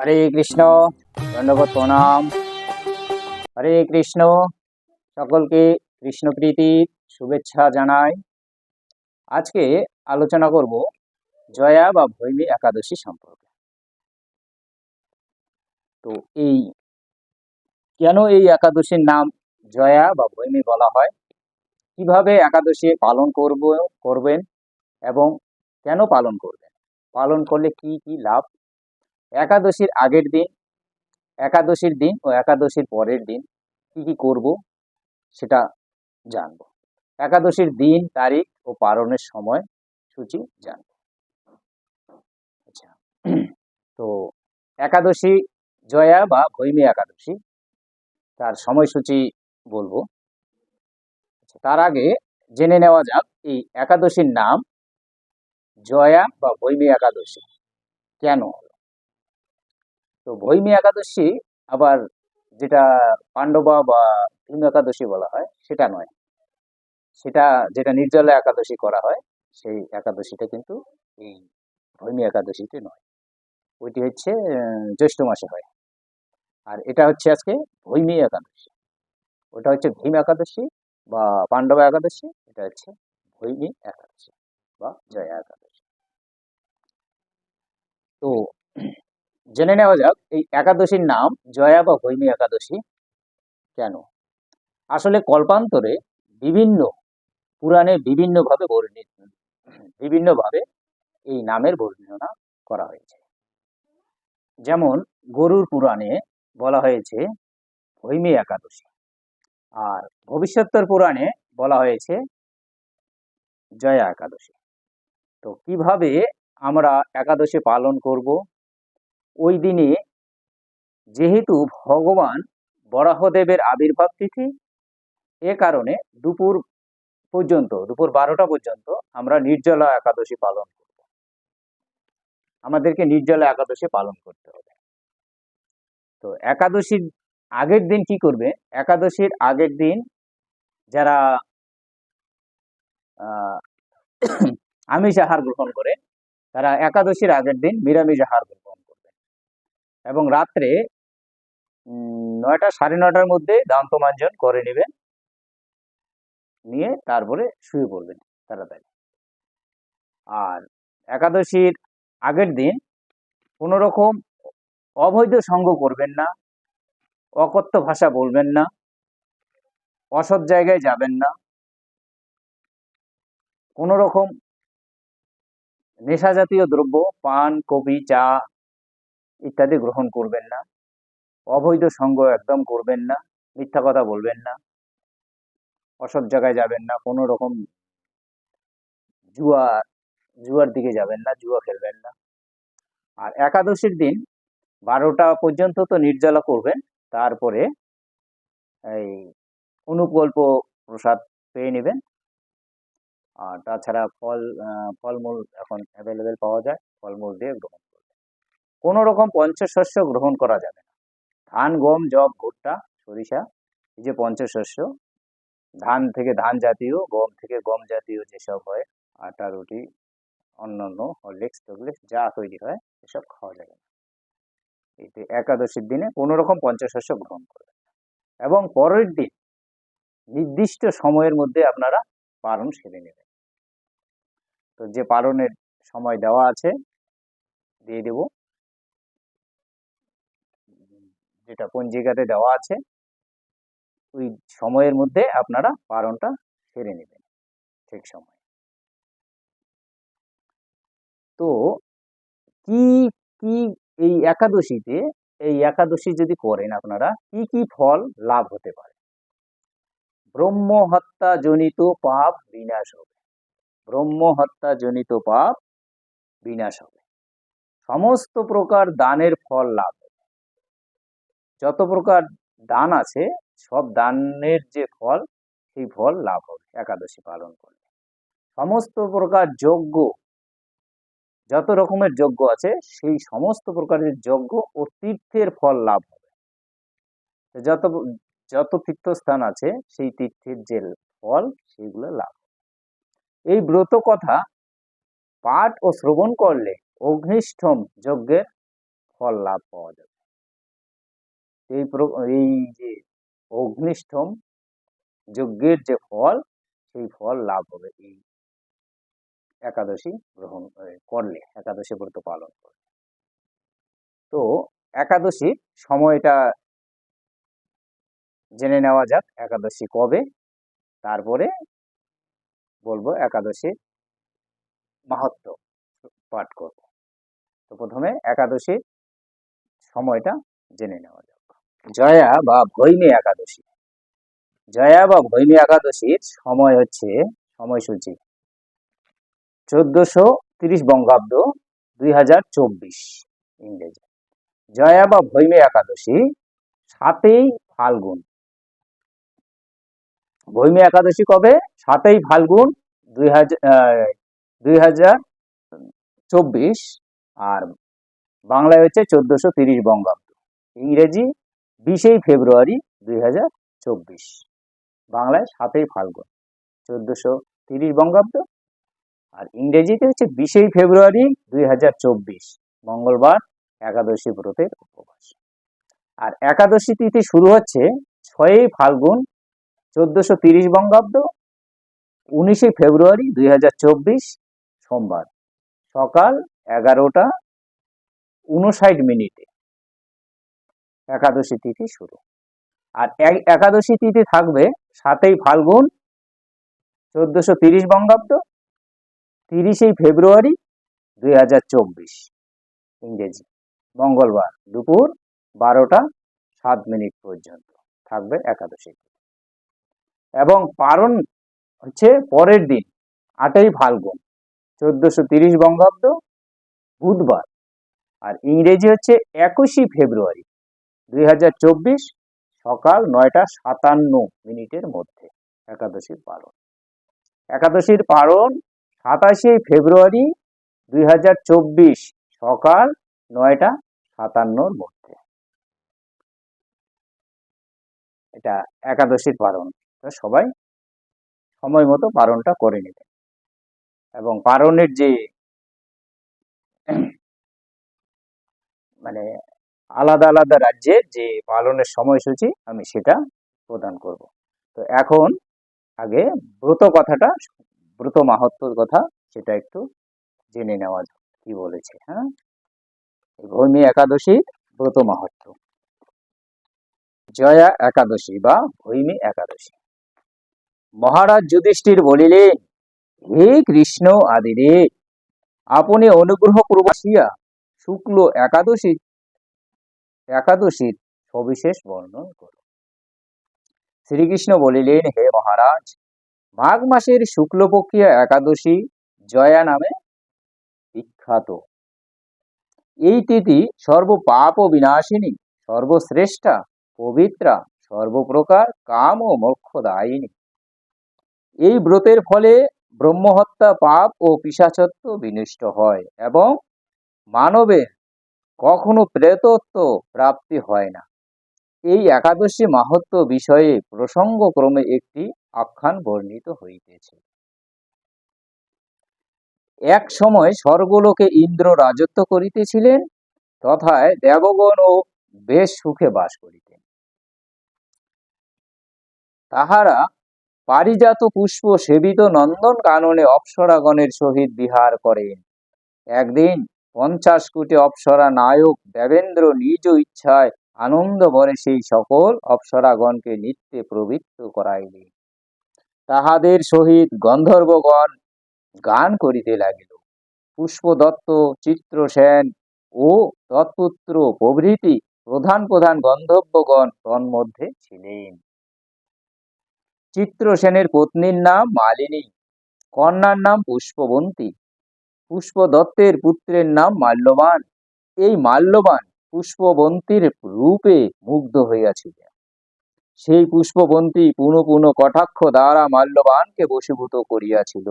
হরে কৃষ্ণ ধন্যবাদ প্রণাম। হরে কৃষ্ণ, সকলকে কৃষ্ণ প্রীতির শুভেচ্ছা জানাই। আজকে আলোচনা করব জয়া বা ভৈমী একাদশী সম্পর্কে। তো এই কেন এই একাদশীর নাম জয়া বা ভৈমী বলা হয়? কীভাবে একাদশী পালন করব, করবেন এবং কেন পালন করবেন? পালন করলে কি কি লাভ একাদশীর আগের দিন একাদশীর দিন ও একাদশীর পরের দিন কি কি করব সেটা জানব। একাদশীর দিন তারিখ ও পালনের সময় সূচি জানব। আচ্ছা তো একাদশী জয়া বা ভৈমী একাদশী তার সময়সূচি বলব। আচ্ছা, তার আগে জেনে নেওয়া যাক এই একাদশীর নাম জয়া বা ভৈমী একাদশী কেন তো ভৈমী একাদশী আবার যেটা পাণ্ডবা বা ভীম একাদশী বলা হয়, সেটা নয়। সেটা যেটা নির্জলা একাদশী করা হয়, সেই একাদশীটা কিন্তু এই ভৈমী একাদশীতে নয়। ওইটি হচ্ছে জ্যৈষ্ঠ মাসে হয়। আর এটা হচ্ছে আজকে ভৈমী একাদশী। ওটা হচ্ছে ভীম একাদশী বা পাণ্ডবা একাদশী, এটা হচ্ছে ভৈমী একাদশী বা জয়া একাদশী। তো জেনে নেওয়া যাক, এই একাদশীর নাম জয়া বা ভৈমী একাদশী কেন? আসলে কল্পান্তরে বিভিন্ন পুরাণে বিভিন্নভাবে বর্ণিত, বিভিন্নভাবে এই নামের বর্ণনা করা হয়েছে। যেমন গরুর পুরাণে বলা হয়েছে ভৈমী একাদশী, আর ভবিষ্যত্তর পুরাণে বলা হয়েছে জয়া একাদশী। তো কীভাবে আমরা একাদশী পালন করব? ওই দিনে যেহেতু ভগবান বরাহদেবের আবির্ভাব তিথি এ কারণে দুপুর পর্যন্ত দুপুর বারোটা পর্যন্ত আমরা নির্জলা একাদশী পালন করব। আমাদেরকে নির্জলা একাদশী পালন করতে হবে। তো একাদশীর আগের দিন কি করবে? একাদশীর আগের দিন যারা আহ, আমিষ আহার গ্রহণ করে তারা একাদশীর আগের দিন নিরামিষ আহার গ্রহণ এবং রাত্রে নয়টা সাড়ে নয়টার মধ্যে দান্তমাঞ্জন করে নেবেন। নিয়ে তারপরে শুয়ে পড়বেন তাড়াতাড়ি। আর একাদশীর আগের দিন কোনো রকম অবৈধ সঙ্গ করবেন না, অকথ্য ভাষা বলবেন না, অসৎ জায়গায় যাবেন না, কোনো রকম নেশা জাতীয় দ্রব্য, পান, কফি, চা ইত্যাদি গ্রহণ করবেন না। অবৈধ সঙ্গ একদম করবেন না, মিথ্যা কথা বলবেন না অসব জায়গায় যাবেন না, কোনো রকম জুয়া, জুয়ার দিকে যাবেন না, জুয়া খেলবেন না। আর একাদশীর দিন বারোটা পর্যন্ত তো নির্জলা করবেন, তারপরে এই অনুকল্প প্রসাদ পেয়ে নেবেন। আর তাছাড়া ফল ফলমূল এখন অ্যাভেলেবেল পাওয়া যায়, ফলমূল দিয়ে গ্রহণ কোনো রকম পঞ্চশস্য গ্রহণ করা যাবে না। ধান, গম জব ভুট্টা, সরিষা, এই যে পঞ্চশস্য, ধান থেকে ধান জাতীয়, গম থেকে গম জাতীয় যেসব হয়, আটা, রুটি, অন্যান্য হরলিক্স, টরলিক্স, যা তৈরি হয়, এসব খাওয়া যাবে না। এতে একাদশীর দিনে কোনো রকম পঞ্চশস্য গ্রহণ করবেন না। এবং পরের দিন নির্দিষ্ট সময়ের মধ্যে আপনারা পালন সেরে নেবেন। তো যে পালনের সময় দেওয়া আছে, দিয়ে দেব। যেটা পঞ্জিকাতে দেওয়া আছে, ওই সময়ের মধ্যে আপনারা পালনটা সেরে নেবেন, ঠিক সময়। তো কি কি এই একাদশীতে, এই একাদশী যদি করেন আপনারা, কি কি ফল লাভ হতে পারে? ব্রহ্ম হত্যা জনিত পাপ বিনাশ হবে। ব্রহ্ম হত্যা জনিত পাপ বিনাশ হবে। সমস্ত প্রকার দানের ফল লাভ যত প্রকার দান আছে, সব দানের যে ফল, সেই ফল লাভ হবে, একাদশী পালন করলে। সমস্ত প্রকার যজ্ঞ, যত রকমের যজ্ঞ আছে, সেই সমস্ত প্রকারের যজ্ঞ ও তীর্থের ফল লাভ হবে। যত যত তীর্থস্থান আছে, সেই তীর্থের যে ফল সেইগুলো লাভ। এই ব্রত কথা পাঠ ও শ্রবণ করলে অগ্নিষ্ঠম যজ্ঞের ফল লাভ পাওয়া যাবে। এই এই যে অগ্নিষ্ঠম যজ্ঞের যে ফল, সেই ফল লাভ হবে এই একাদশী গ্রহণ করলে, একাদশী ব্রত পালন করলে তো একাদশীর সময়টা জেনে নেওয়া যাক, একাদশী কবে? তারপরে বলব একাদশীর মাহাত্ম পাঠ করব। তো প্রথমে একাদশীর সময়টা জেনে নেওয়া যাক। জয়া বা ভৈমী একাদশী। জয়া বা ভৈমী একাদশীর সময় হচ্ছে সময়সূচি। চোদ্দশো তিরিশ বঙ্গাব্দ দুই হাজার চব্বিশ ইংরেজি। জয়া বা ভৈমী একাদশী সাতই ফাল্গুন। ভৈমী একাদশী কবে? সাতই ফাল্গুন দুই হাজার দুই হাজার চব্বিশ। আর বাংলায় হচ্ছে চোদ্দশো তিরিশ বঙ্গাব্দ। ইংরেজি বিশেই ফেব্রুয়ারি দুই হাজার চব্বিশ। বাংলায় সাতই ফাল্গুন, চোদ্দশো তিরিশ বঙ্গাব্দ। আর ইংরেজিতে হচ্ছে বিশেই ফেব্রুয়ারি দুই হাজার চব্বিশ, মঙ্গলবার একাদশী ব্রতের উপবাস। আর একাদশী তিথি শুরু হচ্ছে ছয়ই ফাল্গুন, চোদ্দশো তিরিশ বঙ্গাব্দ, উনিশে ফেব্রুয়ারি দুই হাজার চব্বিশ, সোমবার। সকাল এগারোটা উনষাট মিনিটে। একাদশী তিথি শুরু। আর এক- একাদশী তিথি থাকবে সাতই ফাল্গুন, চোদ্দশো তিরিশ বঙ্গাব্দ, তিরিশেই ফেব্রুয়ারি দুই হাজার চব্বিশ ইংরেজি। মঙ্গলবার দুপুর বারোটা সাত মিনিট পর্যন্ত থাকবে একাদশী। এবং পারণ হচ্ছে পরের দিন, আটই ফাল্গুন, চোদ্দশো তিরিশ বঙ্গাব্দ, বুধবার। আর ইংরেজি হচ্ছে একুশে ফেব্রুয়ারি দুই হাজার চব্বিশ সকাল নয়টা সাতান্ন মিনিটের মধ্যে একাদশীর পালন। একাদশীর পালন সাতাশে ফেব্রুয়ারি দুই হাজার চব্বিশ সকাল নয়টা সাতান্নর মধ্যে। এটা একাদশীর পালন। সবাই সময় মতো পালনটা করে নেবেন এবং পালনের যে মানে আলাদা আলাদা রাজ্যের যে পালনের সময়সূচি আমি সেটা প্রদান করব। তো এখন আগে ব্রত কথাটা, ব্রত মাহাত্ম্যর কথা সেটা একটু জেনে নেওয়া যাক, কি বলেছে হ্যাঁ? ভৌমি একাদশী ব্রত মাহাত্ম্য। জয়া একাদশী বা ভৈমী একাদশী। মহারাজ যুধিষ্ঠির বলিলেন, হে কৃষ্ণ আদিরে আপনি অনুগ্রহ পূর্বাসিয়া শুক্ল একাদশী একাদশীর সবিশেষ বর্ণন করুন শ্রীকৃষ্ণ বলিলেন, হে মহারাজ, মাঘ মাসের শুক্লপক্ষীয় একাদশী জয়া নামে বিখ্যাত। এই তিথি সর্বপাপ বিনাশিনী, সর্বশ্রেষ্ঠা, পবিত্রা, সর্বপ্রকার কাম ও মোক্ষদায়িনী। এই ব্রতের ফলে ব্রহ্মহত্যা পাপ ও পিশাচত্ব বিনষ্ট হয় এবং মানবের কখনো প্রেতত্ব প্রাপ্তি হয় না। এই একাদশী মাহাত্ম্য বিষয়ে প্রসঙ্গক্রমে একটি আখ্যান বর্ণিত হইতেছে। এক সময় স্বর্গলোকে ইন্দ্র রাজত্ব করিতেছিলেন, তথায় দেবগণ ও বেশ সুখে বাস করিতেন। তাহারা পারিজাত পুষ্প সেবিত নন্দন কাননে অপ্সরাগণের সহিত বিহার করেন। একদিন পঞ্চাশ কোটি অপ্সরা নায়ক দেবেন্দ্র নিজ ইচ্ছায় আনন্দ ভরে সেই সকল অপ্সরাগণকে নিত্যে প্রবৃত্ত করাইলেন। তাহাদের সহিত গন্ধর্বগণ গান করিতে লাগিল। পুষ্প পুষ্পদত্ত, চিত্রসেন ও তৎপুত্র প্রভৃতি প্রধান প্রধান গন্ধর্বগণ তন্মধ্যে ছিলেন। চিত্রসেনের পত্নীর নাম মালিনী, কন্যার নাম পুষ্পবন্তী পুষ্পদত্তের পুত্রের নাম মাল্যবান। এই মাল্যবান পুষ্পবন্তীর রূপে মুগ্ধ হইয়াছিলেন। সেই পুষ্পবন্তী পুনঃ পুনঃ কটাক্ষ দ্বারা মাল্যবানকে বশীভূত করিয়াছিল।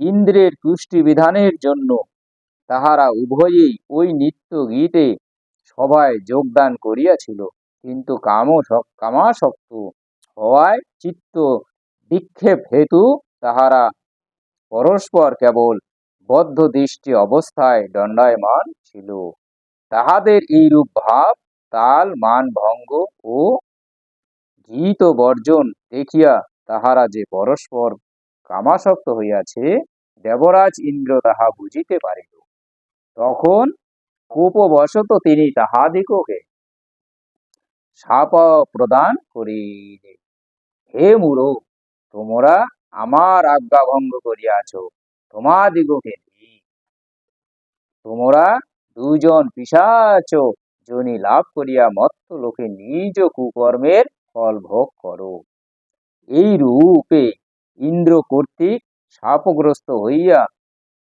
ইন্দ্রের তুষ্টি বিধানের জন্য তাহারা উভয়েই ওই নিত্য গীতে সভায় যোগদান করিয়াছিল। কিন্তু কাম কামাসক্ত হওয়ায় চিত্ত বিক্ষেপ হেতু তাহারা পরস্পর কেবল বদ্ধ দৃষ্টি অবস্থায় দণ্ডায়মান ছিল। তাহাদের এইরূপ ভাব, তাল, মান ভঙ্গ ও গীত বর্জন দেখিয়া তাহারা যে পরস্পর কামাসক্ত হইয়াছে, দেবরাজ ইন্দ্র তাহা বুঝিতে পারিল। তখন কোপবশত তিনি তাহাদিগকে শাপ প্রদান করিলে হে মুরো, তোমরা আমার আজ্ঞা ভঙ্গ করিয়াছ। তোমাদিগকে। তোমরা দুজন পিশাচ জনি লাভ করিয়া মত্ত লোকে নিজ কুকর্মের ফল ভোগ করো। এই রূপে ইন্দ্র কর্তৃক শাপগ্রস্ত হইয়া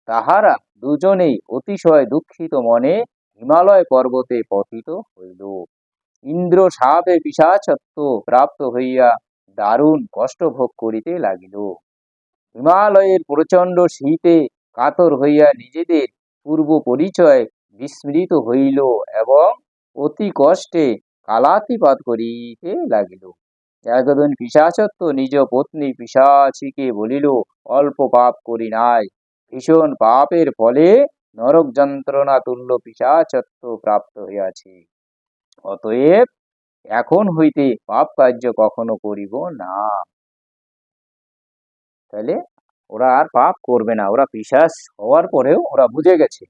তাহারা দুজনেই অতিশয় দুঃখিত মনে হিমালয় পর্বতে পতিত হইল। ইন্দ্র সাপে পিশাচত্ব প্রাপ্ত হইয়া দারুণ কষ্ট ভোগ করিতে লাগিল। হিমালয়ের প্রচণ্ড শীতে কাতর হইয়া নিজেদের পূর্ব পরিচয় বিস্মৃত হইল এবং অতি কষ্টে কালাতিপাত করিতে লাগিল। একদিন পিশাচত্ব নিজ পত্নী পিশাচিকে বলিল, অল্প পাপ করি নাই। ভীষণ পাপের ফলে নরক যন্ত্রণা তুল্য পিশাচত্ব প্রাপ্ত হইয়াছে। অতএব এখন হইতে পাপ কার্য কখনো করিব না। তাহলে ওরা আর পাপ করবে না। ওরা পিশাচ হওয়ার পরেও ওরা বুঝে গেছে।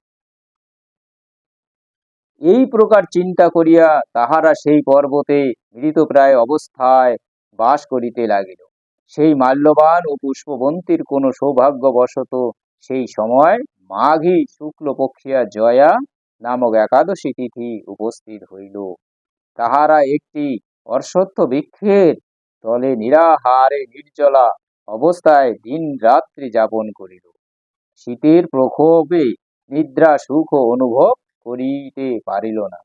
এই প্রকার চিন্তা করিয়া তাহারা সেই পর্বতে মৃতপ্রায় অবস্থায় বাস করিতে লাগিল। সেই মাল্যবান ও পুষ্পবন্তীর কোনো সৌভাগ্যবশত সেই সময় মাঘী শুক্লপক্ষিয়া জয়া নামক একাদশী তিথি উপস্থিত হইল। তাহারা একটি অশ্বত্থ বৃক্ষের তলে নিরাহারে নির্জলা অবস্থায় দিন রাত্রি যাপন করিল। শীতের প্রক্ষোভে নিদ্রা, সুখ অনুভব করিতে পারিল না।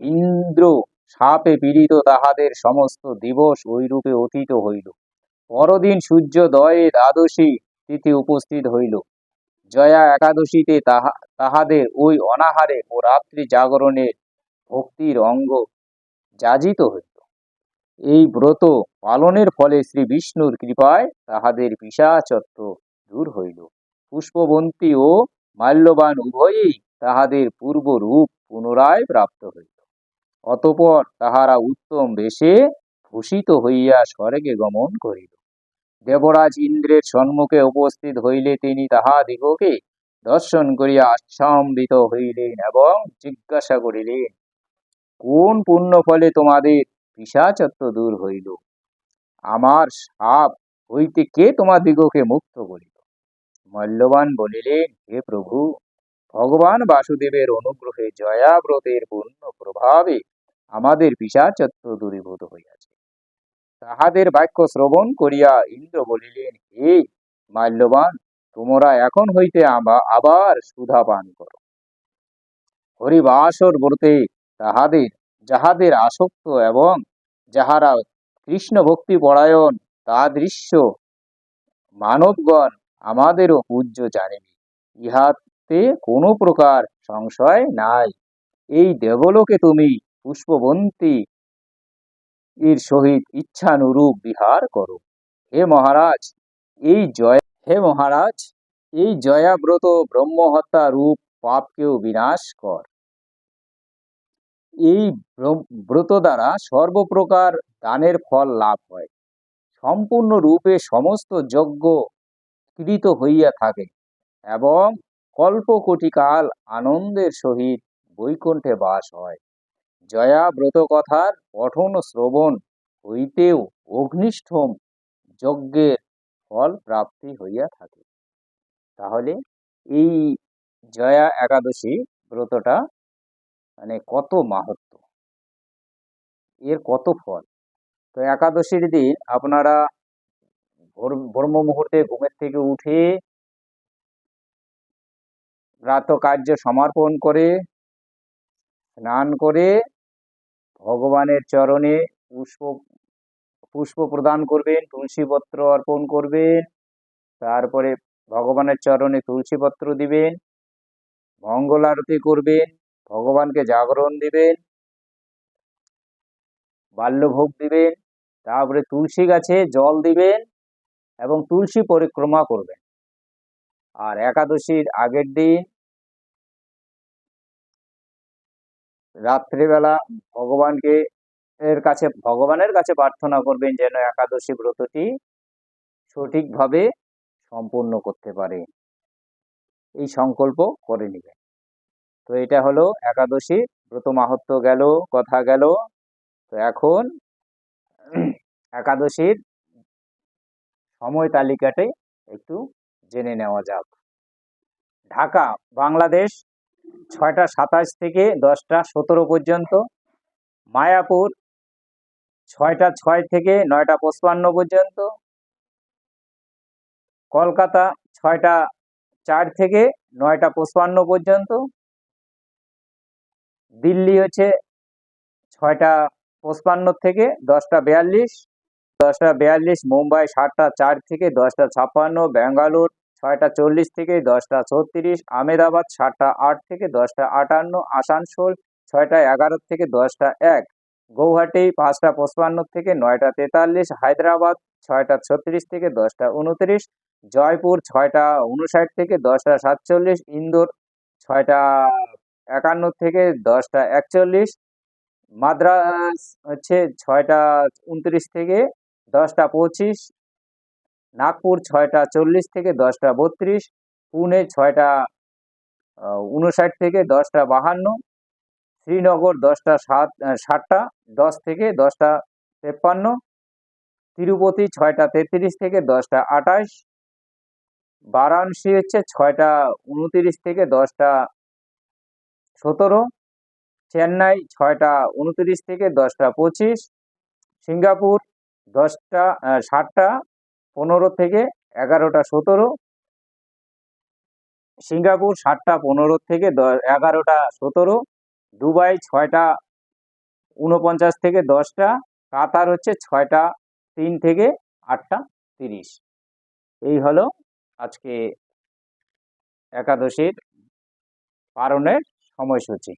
ইন্দ্র সাপে পীড়িত তাহাদের সমস্ত দিবস ওইরূপে অতীত হইল। পরদিন সূর্যোদয়ে দ্বাদশী তিথি উপস্থিত হইল। জয়া একাদশীতে তাহা, তাহাদের ওই অনাহারে ও রাত্রি জাগরণের ভক্তির অঙ্গ যাজিত হইল। এই ব্রত পালনের ফলে শ্রী বিষ্ণুর কৃপায় তাহাদের পিশাচত্ব দূর হইল। পুষ্পবন্তী ও মাল্যবান উভয়েই তাহাদের পূর্ব রূপ পুনরায় প্রাপ্ত হইল। অতপর তাহারা উত্তম বেশে ভূষিত হইয়া স্বর্গে গমন করিল। দেবরাজ ইন্দ্রের সম্মুখে উপস্থিত হইলে তিনি তাহাদিগকে দর্শন করিয়া আচ্ছাম্বিত হইলেন এবং জিজ্ঞাসা করিলেন, কোন পুণ্য ফলে তোমাদের পিশাচত্ব দূর হইল। আমার সাপ হইতে কে তোমাদিগকে মুক্ত করিল? মল্যবান বলিলেন, হে প্রভু, ভগবান বাসুদেবের অনুগ্রহে জয়াব্রতের পূর্ণ প্রভাবে আমাদের পিশাচত্ব দূরীভূত হইয়াছে। তাহাদের বাক্য শ্রবণ করিয়া ইন্দ্র বলিলেন, হে মাল্যবান, তোমরা এখন হইতে আবার সুধা পান করো। হরিবাসর ব্রতে তাহাদের যাহাদের আসক্ত এবং যাহারা কৃষ্ণ ভক্তি পরায়ণ, তা দৃশ্য মানবগণ আমাদেরও পূজ্য জানিবে ইহাতে কোনো প্রকার সংশয় নাই। এই দেবলোকে তুমি পুষ্পবন্তী এর সহিত ইচ্ছানুরূপ বিহার করো। হে মহারাজ, এই জয় হে মহারাজ, এই জয়াব্রত ব্রহ্মহত্যা রূপ পাপকেও বিনাশ কর। এই ব্রত দ্বারা সর্বপ্রকার দানের ফল লাভ হয়। সম্পূর্ণ রূপে সমস্ত যজ্ঞ কৃত হইয়া থাকে এবং কল্পকোটিকাল আনন্দের সহিত বৈকুণ্ঠে বাস হয়। জয়া ব্রত কথার পঠন শ্রবণ হইতেও অগ্নিষ্ঠম যজ্ঞের ফল প্রাপ্তি হইয়া থাকে। তাহলে এই জয়া একাদশী ব্রতটা মানে কত মাহাত্ম। এর কত ফল। তো একাদশীর দিন আপনারা ব্রহ্ম মুহূর্তে ঘুমের থেকে উঠে প্রাত কার্য সমর্পণ করে, স্নান করে, ভগবানের চরণে পুষ্প পুষ্প প্রদান করবেন তুলসী পত্র অর্পণ করবেন, তারপরে ভগবানের চরণে তুলসী পত্র দিবেন মঙ্গল আরতি করবেন ভগবানকে জাগরণ দিবেন, বাল্যভোগ দিবেন, তারপরে তুলসী গাছে জল দিবেন এবং তুলসী পরিক্রমা করবেন। আর একাদশীর আগের দিন রাত্রিবেলা ভগবানকে এর কাছে, ভগবানের কাছে প্রার্থনা করবেন যেন একাদশী ব্রতটি সঠিকভাবে সম্পূর্ণ করতে পারে। এই সংকল্প করে নেবেন। তো এটা হলো একাদশী, ব্রত মাহাত্ম গেল, কথা গেল। তো এখন একাদশীর সময় তালিকাটি একটু জেনে নেওয়া যাক। ঢাকা, বাংলাদেশ, ছয়টা সাতাশ থেকে দশটা সতেরো পর্যন্ত। মায়াপুর, ছয়টা ছয় থেকে নয়টা পঁচপান্ন পর্যন্ত। কলকাতা, ছয়টা চার থেকে নয়টা পঁচপান্ন পর্যন্ত। দিল্লি হচ্ছে ছয়টা পঁচপান্ন থেকে দশটা বিয়াল্লিশ দশটা বিয়াল্লিশ মুম্বাই সাতটা চার থেকে দশটা ছাপ্পান্ন, ব্যাঙ্গালোর ছয়টা চল্লিশ থেকে দশটা ছত্রিশ, আমেদাবাদ সাতটা আট থেকে দশটা আটান্ন, আসানসোল ছয়টা এগারো থেকে দশটা এক, গৌহাটি পাঁচটা পঁচপান্ন থেকে নয়টা তেতাল্লিশ, হায়দ্রাবাদ ছয়টা ছত্রিশ থেকে দশটা উনত্রিশ, জয়পুর ছয়টা উনষাট থেকে দশটা সাতচল্লিশ, ইন্দোর ছয়টা একান্ন থেকে দশটা। একচল্লিশ, মাদ্রাস হচ্ছে ছয়টা উনত্রিশ থেকে দশটা পঁচিশ, নাগপুর ছয়টা চল্লিশ থেকে দশটা বত্রিশ, পুনে ছয়টা উনষাট থেকে দশটা বাহান্ন, শ্রীনগর দশটা সাত ষাটটা, দশ থেকে দশটা তেপ্পান্ন, তিরুপতি ছয়টা তেত্রিশ থেকে দশটা আঠাশ, বারাণসী হচ্ছে ছয়টা উনতিরিশ থেকে দশটা সতেরো, চেন্নাই ছয়টা উনতিরিশ থেকে দশটা পঁচিশ, সিঙ্গাপুর দশটা সাতটা পনেরো থেকে এগারোটা সতেরো, সিঙ্গাপুর সাতটা পনেরো থেকে দ- এগারোটা সতেরো, দুবাই ছয়টা উনপঞ্চাশ থেকে দশটা, কাতার হচ্ছে ছয়টা তিন থেকে আটটা তিরিশ। এই হলো আজকে একাদশীর পালনের সময়সূচি।